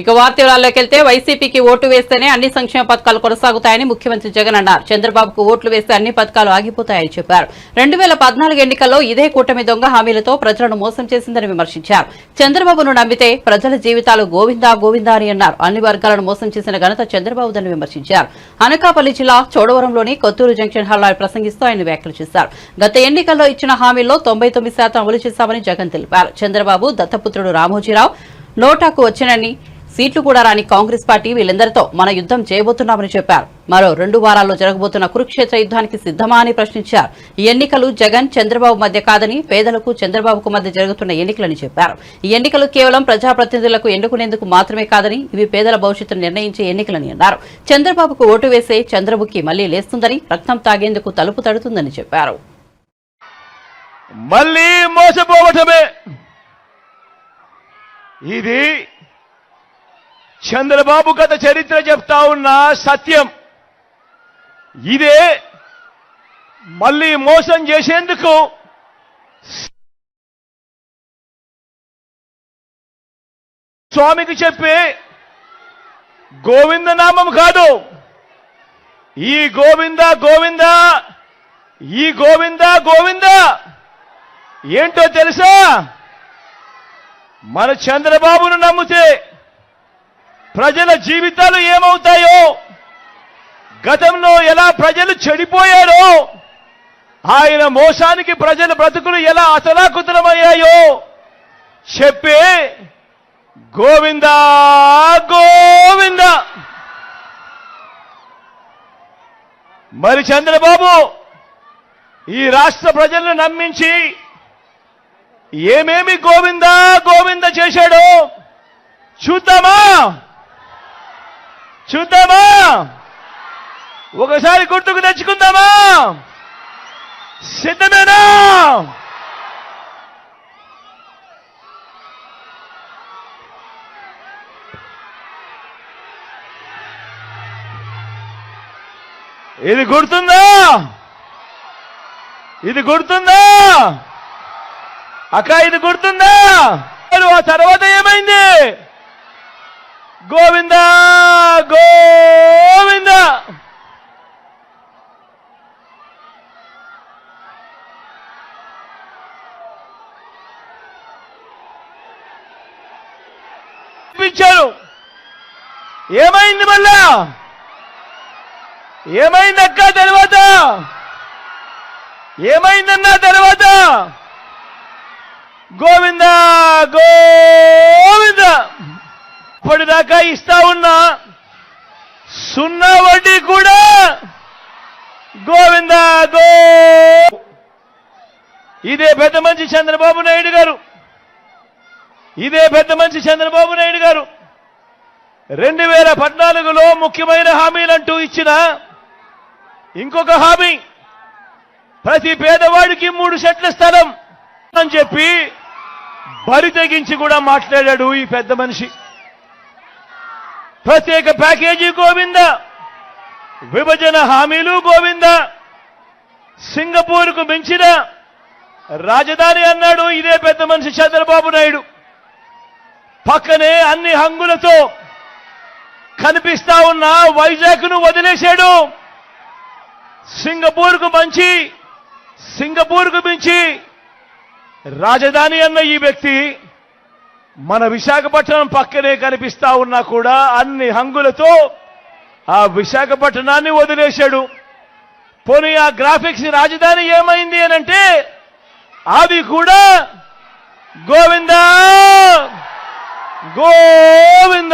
ఇక వార్తల్లోకి వెళ్తే వైసీపీకి ఓటు వేస్తేనే అన్ని సంక్షేమ పథకాలు కొనసాగుతాయని ముఖ్యమంత్రి జగన్ అన్నారు. చంద్రబాబుకు ఓట్లు వేస్తే అన్ని పథకాలు ఆగిపోతాయని చెప్పారు. రెండు వేల పద్నాలుగు ఎన్నికల్లో ఇదే కూటమి దొంగ హామీలతో ప్రజలను మోసం చేసిందని విమర్శించారు. చంద్రబాబును నమ్మితే ప్రజల జీవితాలు గోవిందా గోవిందా అని అన్నారు. అన్ని వర్గాలను మోసం చేసిన ఘనత చంద్రబాబుదని విమర్శించారు. అనకాపల్లి జిల్లా చోడవరంలోని కొత్తూరు జంక్షన్ హాల్లో ప్రసంగిస్తూ ఆయన వ్యాఖ్యలు చేశారు. గత ఎన్నికల్లో ఇచ్చిన హామీల్లో తొంభై తొమ్మిది శాతం అమలు చేశామని జగన్ తెలిపారు. చంద్రబాబు దత్తపుత్రుడు రామోజీరావు నోటాకు వచ్చినని సీట్లు కూడా రాని కాంగ్రెస్ పార్టీ వీళ్ళందరితో మన యుద్ధం చేయబోతున్నామని చెప్పారు. మరో రెండు వారాల్లో జరగబోతున్న కురుక్షేత్ర యుద్ధానికి సిద్ధమా అని ప్రశ్నించారు. ఈ ఎన్నికలు జగన్ చంద్రబాబు మధ్య కాదని పేదలకు చంద్రబాబుకు మధ్య జరుగుతున్న ఎన్నికలని చెప్పారు. ఈ ఎన్నికలు కేవలం ప్రజాప్రతినిధులకు ఎన్నుకునేందుకు మాత్రమే కాదని ఇవి పేదల భవిష్యత్తును నిర్ణయించే ఎన్నికలని అన్నారు. చంద్రబాబుకు ఓటు వేసే చంద్రముఖి మళ్ళీ లేస్తుందని రక్తం తాగేందుకు తలుపు తడుతుందని చెప్పారు. మళ్ళీ మోసపోవటమే. ఇది చంద్రబాబు గత చరిత్ర చెప్తా ఉన్న సత్యం. ఇదే మళ్ళీ మోసం చేసేందుకు స్వామికి చెప్పే గోవింద నామం కాదు. ఈ గోవింద గోవింద ఈ గోవింద గోవింద. ఏంటో తెలుసా? మన చంద్రబాబును నమ్మితే ప్రజల జీవితాలు ఏమవుతాయో? గతంలో ఎలా ప్రజలు చెడిపోయారో? ఆయన మోసానికి ప్రజల బ్రతుకులు ఎలా అతలాకుతలమయ్యాయో? చెప్పే గోవింద గోవింద! మరి చంద్రబాబు ఈ రాష్ట్ర ప్రజలను నమ్మించి ఏమేమి గోవింద గోవింద చేశాడో చూద్దామా? చూద్దామా? ఒకసారి గుర్తుకు తెచ్చుకుందామా? సిద్ధమేనా? ఇది గుర్తుందా? ఇది గుర్తుందా? అక్క ఇది గుర్తుందా? ఆ తర్వాత ఏమైంది? గోవింద గోవింద! ఇప్పించారు ఏమైంది మళ్ళా? ఏమైంది అక్క తర్వాత? ఏమైందన్నా తర్వాత? గోవింద గోవింద! ఇప్పటిదాకా ఇస్తా ఉన్నా సున్నా వడ్డీ కూడా గోవింద గో ఇదే పెద్ద మంచి చంద్రబాబు నాయుడు గారు. ఇదే పెద్ద మంచి చంద్రబాబు నాయుడు గారు. రెండు వేల పద్నాలుగులో ముఖ్యమైన హామీలంటూ ఇచ్చిన ఇంకొక హామీ ప్రతి పేదవాడికి మూడు సెట్ల స్థలం అని చెప్పి బరి తెగించి కూడా మాట్లాడాడు ఈ పెద్ద మనిషి. ప్రత్యేక ప్యాకేజీ గోవింద విభజన హామీలు గోవింద సింగపూర్కు మించిన రాజధాని అన్నాడు ఇదే పెద్ద మనిషి చంద్రబాబు నాయుడు. పక్కనే అన్ని హంగులతో కనిపిస్తా ఉన్న వైజాగ్ను వదిలేశాడు. సింగపూర్కు మంచి సింగపూర్కు మించి రాజధాని అన్న ఈ వ్యక్తి మన విశాఖపట్నం పక్కనే కనిపిస్తా ఉన్నా కూడా అన్ని హంగులతో ఆ విశాఖపట్నాన్ని వదిలేశాడు. పోనీ ఆ గ్రాఫిక్స్ రాజధాని ఏమైంది అని అంటే అది కూడా గోవింద! గోవింద!